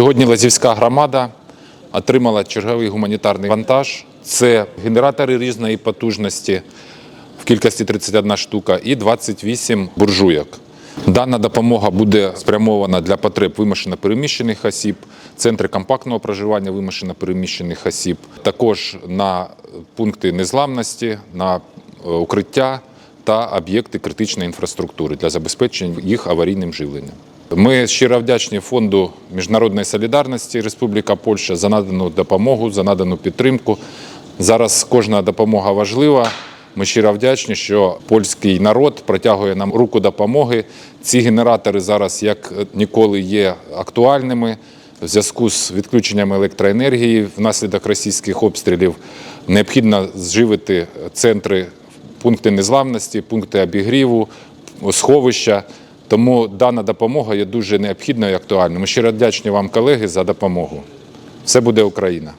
Сьогодні Лазівська громада отримала черговий гуманітарний вантаж. Це генератори різної потужності в кількості 31 штука і 28 буржуйок. Дана допомога буде спрямована для потреб вимушено переміщених осіб, центри компактного проживання вимушено переміщених осіб, також на пункти незламності, на е, укриття та об'єкти критичної інфраструктури для забезпечення їх аварійним живленням. Ми щиро вдячні фонду міжнародної солідарності Республіка Польща за надану допомогу, за надану підтримку. Зараз кожна допомога важлива. Ми щиро вдячні, що польський народ протягує нам руку допомоги. Ці генератори зараз як ніколи є актуальними. В зв'язку з відключенням електроенергії внаслідок російських обстрілів необхідно зживити центри, пункти незламності, пункти обігріву, сховища. Тому дана допомога є дуже необхідною і актуальною. Ми щиро вдячні вам, колеги, за допомогу. Все буде Україна.